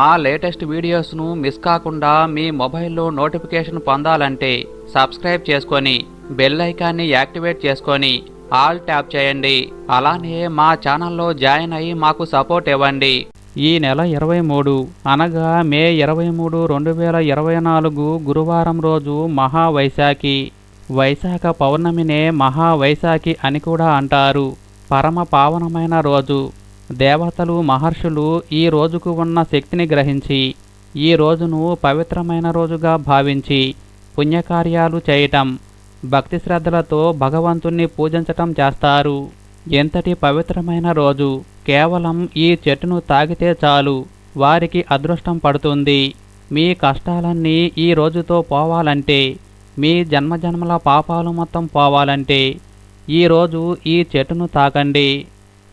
మా latest వీడియోస్ను miss కాకుండా మీ మొబైల్లో నోటిఫికేషన్ పొందాలంటే సబ్స్క్రైబ్ చేసుకొని బెల్ ఐకాన్ని యాక్టివేట్ చేసుకొని ఆల్ ట్యాప్ చేయండి. అలానే మా ఛానల్లో జాయిన్ అయ్యి మాకు సపోర్ట్ ఇవ్వండి. ఈ నెల ఇరవై మూడు అనగా మే ఇరవై మూడు రెండు వేల ఇరవై నాలుగు గురువారం రోజు మహావైశాఖి. వైశాఖ పౌర్ణమినే మహావైశాఖి అని కూడా అంటారు. పరమ పావనమైన రోజు. దేవతలు మహర్షులు ఈ రోజుకు ఉన్న శక్తిని గ్రహించి ఈ రోజును పవిత్రమైన రోజుగా భావించి పుణ్యకార్యాలు చేయటం భక్తి శ్రద్ధలతో భగవంతుణ్ణి పూజించటం చేస్తారు. ఎంతటి పవిత్రమైన రోజు! కేవలం ఈ చెట్టును తాగితే చాలు వారికి అదృష్టం పడుతుంది. మీ కష్టాలన్నీ ఈ రోజుతో పోవాలంటే మీ జన్మజన్మల పాపాలు మొత్తం పోవాలంటే ఈరోజు ఈ చెట్టును తాకండి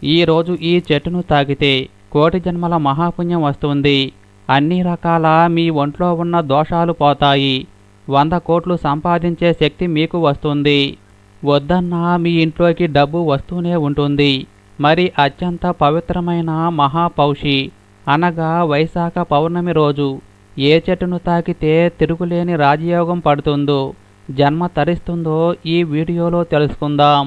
ఈరోజు ఈ చెట్టును తాకితే కోటి జన్మల మహాపుణ్యం వస్తుంది. అన్ని రకాల మీ ఒంట్లో ఉన్న దోషాలు పోతాయి. వంద కోట్లు సంపాదించే శక్తి మీకు వస్తుంది. వద్దన్నా మీ ఇంట్లోకి డబ్బు వస్తూనే ఉంటుంది. మరి అత్యంత పవిత్రమైన మహాపౌషి అనగా వైశాఖ పౌర్ణమి రోజు ఏ చెట్టును తాకితే తిరుగులేని రాజయోగం పడుతుందో జన్మ తరిస్తుందో ఈ వీడియోలో తెలుసుకుందాం.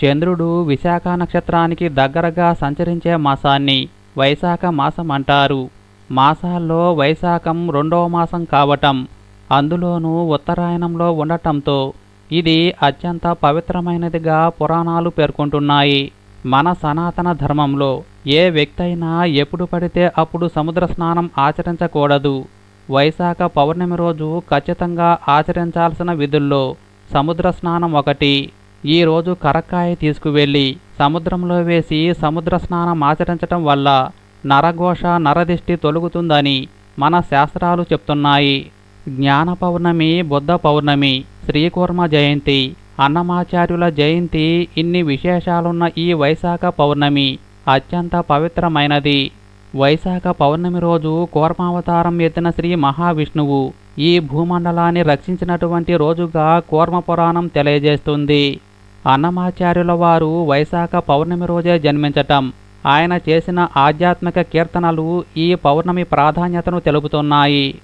చంద్రుడు విశాఖ నక్షత్రానికి దగ్గరగా సంచరించే మాసాన్ని వైశాఖ మాసం అంటారు. మాసాల్లో వైశాఖం రెండవ మాసం కావటం అందులోనూ ఉత్తరాయణంలో ఉండటంతో ఇది అత్యంత పవిత్రమైనదిగా పురాణాలు పేర్కొంటున్నాయి. మన సనాతన ధర్మంలో ఏ వ్యక్తి అయినా ఎప్పుడు పడితే అప్పుడు సముద్ర స్నానం ఆచరించకూడదు. వైశాఖ పౌర్ణమి రోజు ఖచ్చితంగా ఆచరించాల్సిన విధుల్లో సముద్ర స్నానం ఒకటి ఈరోజు కరక్కాయ తీసుకువెళ్ళి సముద్రంలో వేసి సముద్ర స్నానం ఆచరించటం వల్ల నరఘోష నరదిష్టి తొలుగుతుందని మన శాస్త్రాలు చెప్తున్నాయి. జ్ఞాన పౌర్ణమి బుద్ధ పౌర్ణమి శ్రీకూర్మ జయంతి అన్నమాచార్యుల జయంతి ఇన్ని విశేషాలున్న ఈ వైశాఖ పౌర్ణమి అత్యంత పవిత్రమైనది. వైశాఖ పౌర్ణమి రోజు కూర్మావతారం ఎత్తిన శ్రీ మహావిష్ణువు ఈ భూమండలాన్ని రక్షించినటువంటి రోజుగా కూర్మ పురాణం తెలియజేస్తుంది. అన్నమాచార్యుల వారు వైశాఖ పౌర్ణమి రోజే జన్మించటం. ఆయన చేసిన ఆధ్యాత్మిక కీర్తనలు ఈ పౌర్ణమి ప్రాధాన్యతను తెలుపుతున్నాయి.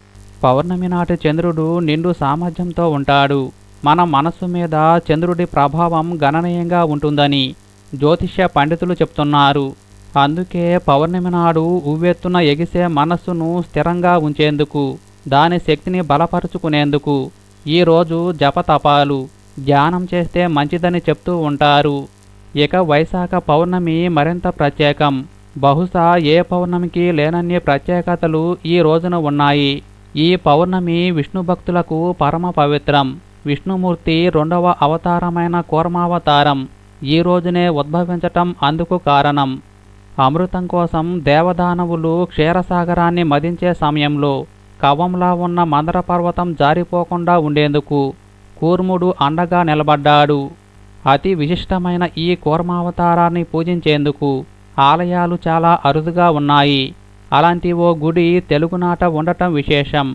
పౌర్ణమి నాటి చంద్రుడు నిండు సామర్థ్యంతో ఉంటాడు. మన మనస్సు మీద చంద్రుడి ప్రభావం గణనీయంగా ఉంటుందని జ్యోతిష్య పండితులు చెప్తున్నారు. అందుకే పౌర్ణమి నాడు ఉవ్వెత్తున ఎగిసే మనస్సును స్థిరంగా ఉంచేందుకు దాని శక్తిని బలపరుచుకునేందుకు ఈరోజు జపతపాలు ధ్యానం చేస్తే మంచిదని చెప్తూ ఉంటారు. ఇక వైశాఖ పౌర్ణమి మరింత ప్రత్యేకం. బహుశా ఏ పౌర్ణమికి లేనన్ని ప్రత్యేకతలు ఈ రోజున ఉన్నాయి. ఈ పౌర్ణమి విష్ణు భక్తులకు పరమ పవిత్రం. విష్ణుమూర్తి రెండవ అవతారమైన కూర్మావతారం ఈ రోజునే ఉద్భవించటం అందుకు కారణం. అమృతం కోసం దేవదానవులు క్షీరసాగరాన్ని మదించే సమయంలో కవంలా ఉన్న మందర పర్వతం జారిపోకుండా ఉండేందుకు కూర్ముడు అండగా నిలబడ్డాడు. అతి విశిష్టమైన ఈ కూర్మావతారాన్ని పూజించేందుకు ఆలయాలు చాలా అరుదుగా ఉన్నాయి. అలాంటి ఓ గుడి తెలుగునాట ఉండటం విశేషం.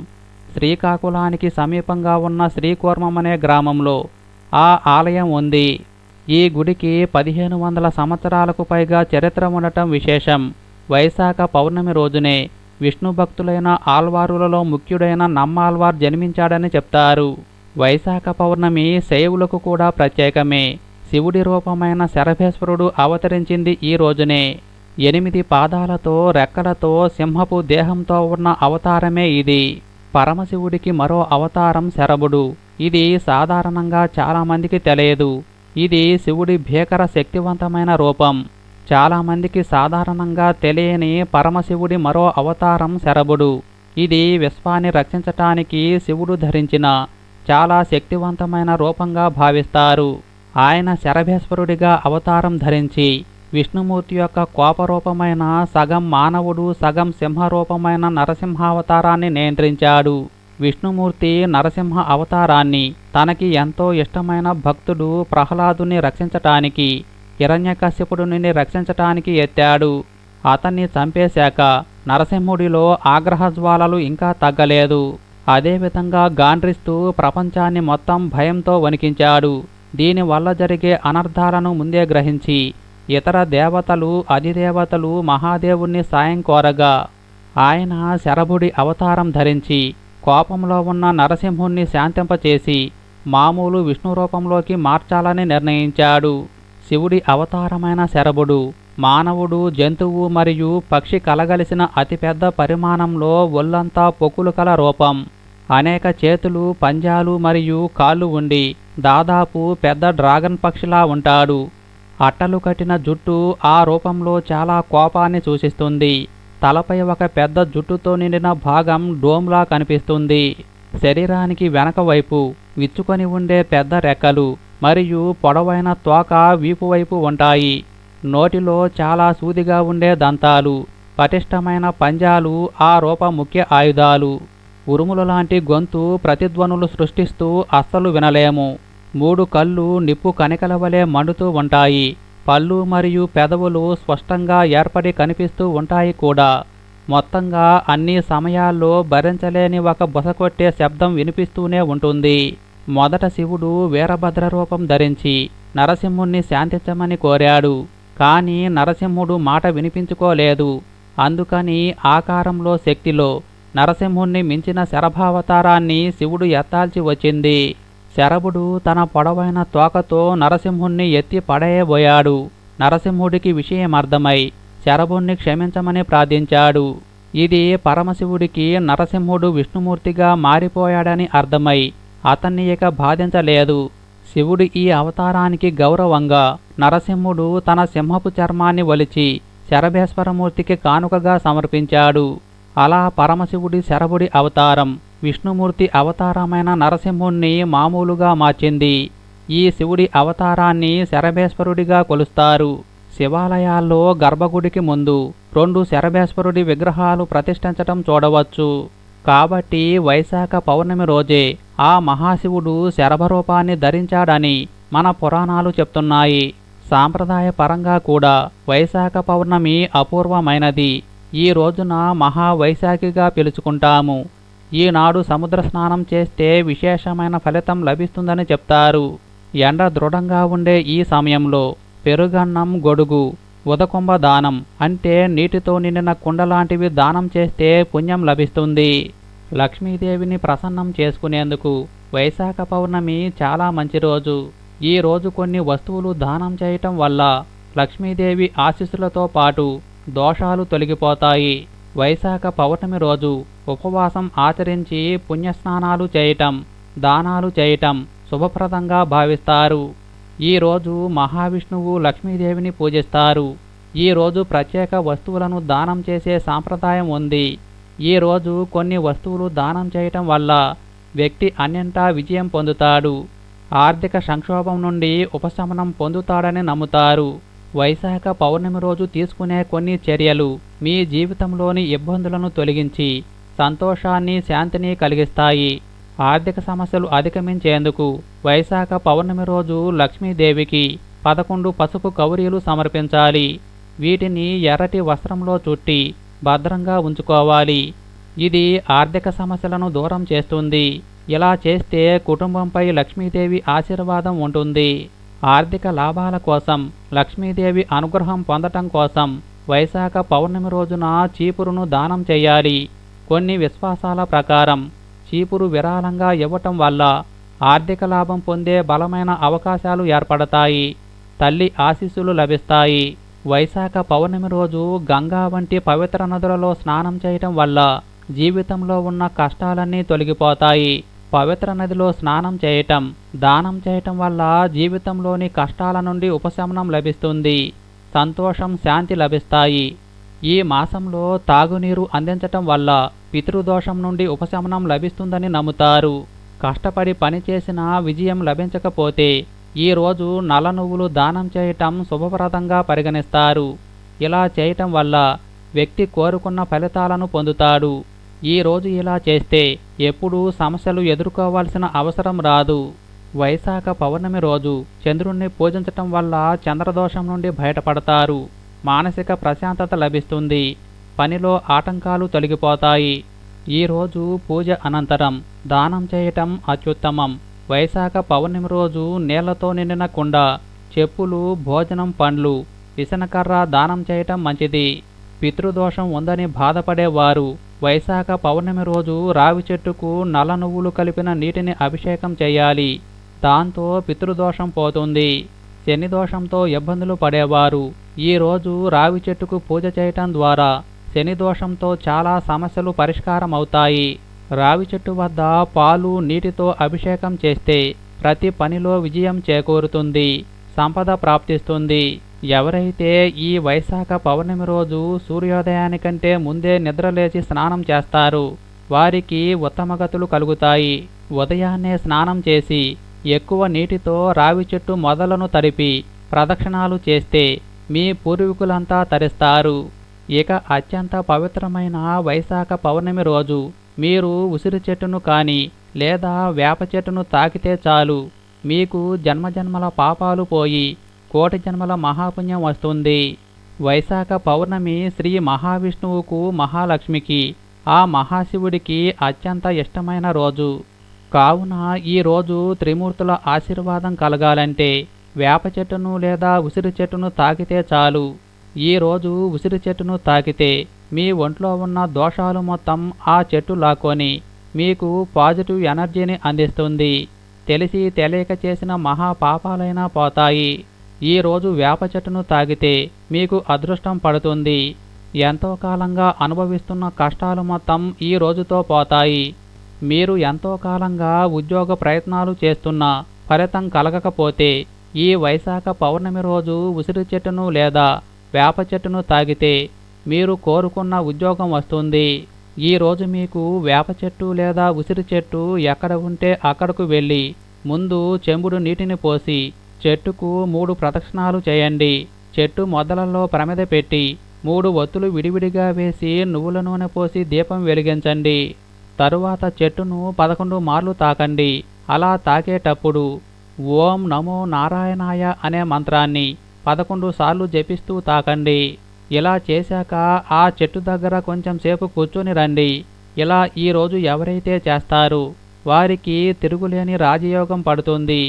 శ్రీకాకుళానికి సమీపంగా ఉన్న శ్రీకూర్మం అనే గ్రామంలో ఆ ఆలయం ఉంది. ఈ గుడికి పదిహేను వందల సంవత్సరాలకు పైగా చరిత్ర ఉండటం విశేషం. వైశాఖ పౌర్ణమి రోజునే విష్ణు భక్తులైన ఆల్వారులలో ముఖ్యుడైన నమ్మాల్వార్ జన్మించాడని చెప్తారు. వైశాఖ పౌర్ణమి శైవులకు కూడా ప్రత్యేకమే. శివుడి రూపమైన శరభేశ్వరుడు అవతరించింది ఈ రోజునే. ఎనిమిది పాదాలతో రెక్కలతో సింహపు దేహంతో ఉన్న అవతారమే ఇది. పరమశివుడికి మరో అవతారం శరభుడు. ఇది సాధారణంగా చాలామందికి తెలియదు. ఇది శివుడి భీకర శక్తివంతమైన రూపం. చాలామందికి సాధారణంగా తెలియని పరమశివుడి మరో అవతారం శరభుడు. ఇది విశ్వాన్ని రక్షించటానికి శివుడు ధరించిన చాలా శక్తివంతమైన రూపంగా భావిస్తారు. ఆయన శరభేశ్వరుడిగా అవతారం ధరించి విష్ణుమూర్తి యొక్క కోపరూపమైన సగం మానవుడు సగం సింహరూపమైన నరసింహావతారాన్ని నియంత్రించాడు. విష్ణుమూర్తి నరసింహ అవతారాన్ని తనకి ఎంతో ఇష్టమైన భక్తుడు ప్రహ్లాదుని రక్షించటానికి హిరణ్యకశ్యపుడు నుండి రక్షించటానికి ఎత్తాడు. అతన్ని చంపేశాక నరసింహుడిలో ఆగ్రహజ్వాలలు ఇంకా తగ్గలేదు. అదేవిధంగా గాండ్రిస్తూ ప్రపంచాన్ని మొత్తం భయంతో వణికించాడు. దీనివల్ల జరిగే అనర్థాలను ముందే గ్రహించి ఇతర దేవతలు అధిదేవతలు మహాదేవుణ్ణి సాయం కోరగా ఆయన శరభుడి అవతారం ధరించి కోపంలో ఉన్న నరసింహుణ్ణి శాంతింపచేసి మామూలు విష్ణు రూపంలోకి మార్చాలని నిర్ణయించాడు. శివుడి అవతారమైన శరభుడు మానవుడు జంతువు మరియు పక్షి కలగలిసిన అతిపెద్ద పరిమాణంలో ఒళ్ళంతా పొక్కులు కల రూపం. అనేక చేతులు పంజాలు మరియు కాళ్ళు ఉండి దాదాపు పెద్ద డ్రాగన్ పక్షిలా ఉంటాడు. అట్టలు కట్టిన జుట్టు ఆ రూపంలో చాలా కోపాన్ని సూచిస్తుంది. తలపై ఒక పెద్ద జుట్టుతో నిండిన భాగం డోమ్లా కనిపిస్తుంది. శరీరానికి వెనక వైపు విచ్చుకొని ఉండే పెద్ద రెక్కలు మరియు పొడవైన తోక వీపు వైపు ఉంటాయి. నోటిలో చాలా సూదిగా ఉండే దంతాలు పటిష్టమైన పంజాలు ఆ రూప ముఖ్య ఆయుధాలు. ఉరుముల లాంటి గొంతు ప్రతిధ్వనులు సృష్టిస్తూ అస్సలు వినలేము. మూడు కళ్ళు నిప్పు కనికల వలె మండుతూ ఉంటాయి. పళ్ళు మరియు పెదవులు స్పష్టంగా ఏర్పడి కనిపిస్తూ ఉంటాయి కూడా. మొత్తంగా అన్ని సమయాల్లో భరించలేని ఒక బుసకొట్టే శబ్దం వినిపిస్తూనే ఉంటుంది. మొదట శివుడు వీరభద్ర రూపం ధరించి నరసింహుణ్ణి శాంతించమని కోరాడు. కానీ నరసింహుడు మాట వినిపించుకోలేదు. అందుకని ఆకారంలో శక్తిలో నరసింహుణ్ణి మించిన శరభావతారాన్ని శివుడు ఎత్తాల్చి వచ్చింది. శరభుడు తన పొడవైన తోకతో నరసింహుణ్ణి ఎత్తి పడేయబోయాడు. నరసింహుడికి విషయం అర్థమై శరభుణ్ణి క్షమించమని ప్రార్థించాడు. ఇది పరమశివుడికి నరసింహుడు విష్ణుమూర్తిగా మారిపోయాడని అర్థమై అతన్ని ఇక బాధించలేదు. శివుడి ఈ అవతారానికి గౌరవంగా నరసింహుడు తన సింహపు చర్మాన్ని ఒలిచి శరభేశ్వరమూర్తికి కానుకగా సమర్పించాడు. అలా పరమశివుడి శరభుడి అవతారం విష్ణుమూర్తి అవతారమైన నరసింహుణ్ణి మామూలుగా మార్చింది. ఈ శివుడి అవతారాన్ని శరభేశ్వరుడిగా కొలుస్తారు. శివాలయాల్లో గర్భగుడికి ముందు రెండు శరభేశ్వరుడి విగ్రహాలు ప్రతిష్ఠించటం చూడవచ్చు. కాబట్టి వైశాఖ పౌర్ణమి రోజే ఆ మహాశివుడు శరభరూపాన్ని ధరించాడని మన పురాణాలు చెప్తున్నాయి. సాంప్రదాయపరంగా కూడా వైశాఖ పౌర్ణమి అపూర్వమైనది. ఈ రోజున మహావైశాఖిగా పిలుచుకుంటాము. ఈనాడు సముద్ర స్నానం చేస్తే విశేషమైన ఫలితం లభిస్తుందని చెప్తారు. ఎండ దృఢంగా ఉండే ఈ సమయంలో పెరుగన్నం గొడుగు ఉదకుంభ దానం అంటే నీటితో నిండిన కుండ లాంటివి దానం చేస్తే పుణ్యం లభిస్తుంది. లక్ష్మీదేవిని ప్రసన్నం చేసుకునేందుకు వైశాఖ పౌర్ణమి చాలా మంచి రోజు. ఈ రోజు కొన్ని వస్తువులు దానం చేయటం వల్ల లక్ష్మీదేవి ఆశీస్సులతో పాటు దోషాలు తొలగిపోతాయి. వైశాఖ పౌర్ణమి రోజు ఉపవాసం ఆచరించి పుణ్యస్నానాలు చేయటం దానాలు చేయటం శుభప్రదంగా భావిస్తారు. ఈ రోజు మహావిష్ణువు లక్ష్మీదేవిని పూజిస్తారు. ఈ రోజు ప్రత్యేక వస్తువులను దానం చేసే సాంప్రదాయం ఉంది. ఈ రోజు కొన్ని వస్తువులు దానం చేయటం వల్ల వ్యక్తి అన్నింటా విజయం పొందుతాడు. ఆర్థిక సంక్షోభం నుండి ఉపశమనం పొందుతాడని నమ్ముతారు. వైశాఖ పౌర్ణమి రోజు తీసుకునే కొన్ని చర్యలు మీ జీవితంలోని ఇబ్బందులను తొలగించి సంతోషాన్ని శాంతిని కలిగిస్తాయి. ఆర్థిక సమస్యలు అధిగమించేందుకు వైశాఖ పౌర్ణమి రోజు లక్ష్మీదేవికి పదకొండు పసుపు కౌరీలు సమర్పించాలి. వీటిని ఎర్రటి వస్త్రంలో చుట్టి భద్రంగా ఉంచుకోవాలి. ఇది ఆర్థిక సమస్యలను దూరం చేస్తుంది. ఇలా చేస్తే కుటుంబంపై లక్ష్మీదేవి ఆశీర్వాదం ఉంటుంది. ఆర్థిక లాభాల కోసం లక్ష్మీదేవి అనుగ్రహం పొందటం కోసం వైశాఖ పౌర్ణమి రోజున చీపురును దానం చేయాలి. కొన్ని విశ్వాసాల ప్రకారం చీపురు విరాళంగా ఇవ్వటం వల్ల ఆర్థిక లాభం పొందే బలమైన అవకాశాలు ఏర్పడతాయి. తల్లి ఆశీస్సులు లభిస్తాయి. వైశాఖ పౌర్ణమి రోజు గంగా వంటి పవిత్ర నదులలో స్నానం చేయటం వల్ల జీవితంలో ఉన్న కష్టాలన్నీ తొలగిపోతాయి. పవిత్ర నదిలో స్నానం చేయటం దానం చేయటం వల్ల జీవితంలోని కష్టాల నుండి ఉపశమనం లభిస్తుంది సంతోషం శాంతి లభిస్తాయి. ఈ మాసంలో తాగునీరు అందించటం వల్ల పితృదోషం నుండి ఉపశమనం లభిస్తుందని నమ్ముతారు. కష్టపడి పనిచేసిన విజయం లభించకపోతే ఈ రోజు నల్ల నువ్వులు దానం చేయటం శుభప్రదంగా పరిగణిస్తారు. ఇలా చేయటం వల్ల వ్యక్తి కోరుకున్న ఫలితాలను పొందుతాడు. ఈ రోజు ఇలా చేస్తే ఎప్పుడూ సమస్యలు ఎదుర్కోవాల్సిన అవసరం రాదు. వైశాఖ పౌర్ణమి రోజు చంద్రుణ్ణి పూజించటం వల్ల చంద్రదోషం నుండి బయటపడతారు. మానసిక ప్రశాంతత లభిస్తుంది. పనిలో ఆటంకాలు తొలగిపోతాయి. ఈ రోజు పూజ అనంతరం దానం చేయటం అత్యుత్తమం. వైశాఖ పౌర్ణమి రోజు నీళ్ళతో నిండిన కుండ చెప్పులు భోజనం పండ్లు విసనకర్ర దానం చేయటం మంచిది. పితృదోషం ఉందని బాధపడేవారు. వైశాఖ పౌర్ణమి రోజు రావి చెట్టుకు నల్ల నువ్వులు కలిపిన నీటిని అభిషేకం చేయాలి. దాంతో పితృదోషం పోతుంది. శని దోషంతో ఇబ్బందులు పడేవారు. ఈ రోజు రావి చెట్టుకు పూజ చేయటం ద్వారా శని దోషంతో చాలా సమస్యలు పరిష్కారం అవుతాయి రావి చెట్టు వద్ద పాలు నీటితో అభిషేకం చేస్తే ప్రతి పనిలో విజయం చేకూరుతుంది సంపద ప్రాప్తిస్తుంది. ఎవరైతే ఈ వైశాఖ పౌర్ణమి రోజు సూర్యోదయానికంటే ముందే నిద్రలేచి స్నానం చేస్తారు వారికి ఉత్తమగతులు కలుగుతాయి. ఉదయాన్నే స్నానం చేసి ఎక్కువ నీటితో రావి చెట్టు మొదలను తడిపి ప్రదక్షిణాలు చేస్తే మీ పూర్వీకులంతా తరిస్తారు. ఇక అత్యంత పవిత్రమైన వైశాఖ పౌర్ణమి రోజు మీరు ఉసిరి చెట్టును కానీ లేదా వేప చెట్టును తాకితే చాలు. మీకు జన్మజన్మల పాపాలు పోయి కోటి జన్మల మహాపుణ్యం వస్తుంది. వైశాఖ పౌర్ణమి శ్రీ మహావిష్ణువుకు మహాలక్ష్మికి ఆ మహాశివుడికి అత్యంత ఇష్టమైన రోజు. కావున ఈ రోజు త్రిమూర్తుల ఆశీర్వాదం కలగాలంటే వేప చెట్టును లేదా ఉసిరి చెట్టును తాకితే చాలు. ఈ రోజు ఉసిరి చెట్టును తాకితే మీ ఒంట్లో ఉన్న దోషాలు మొత్తం ఆ చెట్టు లాక్కొని మీకు పాజిటివ్ ఎనర్జీని అందిస్తుంది. తెలిసి తెలియక చేసిన మహా పాపాలైనా పోతాయి. ఈరోజు వేప చెట్టును తాగితే మీకు అదృష్టం పడుతుంది. ఎంతో కాలంగా అనుభవిస్తున్న కష్టాలు మొత్తం ఈ రోజుతో పోతాయి. మీరు ఎంతో కాలంగా ఉద్యోగ ప్రయత్నాలు చేస్తున్నా ఫలితం కలగకపోతే ఈ వైశాఖ పౌర్ణమి రోజు ఉసిరి చెట్టును లేదా వేప చెట్టును తాగితే మీరు కోరుకున్న ఉద్యోగం వస్తుంది. ఈ రోజు మీకు వేప చెట్టు లేదా ఉసిరి చెట్టు ఎక్కడ ఉంటే అక్కడకు వెళ్ళి ముందు చెంబుడు నీటిని పోసి చెట్టుకు మూడు ప్రదక్షిణాలు చేయండి. చెట్టు మొదలలో ప్రమిద పెట్టి మూడు ఒత్తులు విడివిడిగా వేసి నువ్వుల నూనె పోసి దీపం వెలిగించండి. తరువాత చెట్టును పదకొండు మార్లు తాకండి. అలా తాకేటప్పుడు ఓం నమో నారాయణాయ అనే మంత్రాన్ని పదకొండు సార్లు జపిస్తూ తాకండి. ఇలా చేశాక ఆ చెట్టు దగ్గర కొంచెం సేపు కూర్చొని రండి. ఇలా ఈరోజు ఎవరైతే చేస్తారు వారికి తిరుగులేని రాజయోగం పడుతుంది.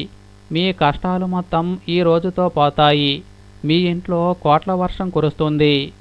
మీ కష్టాలు మొత్తం ఈ రోజుతో పోతాయి. మీ ఇంట్లో కోట్ల వర్షం కురుస్తుంది.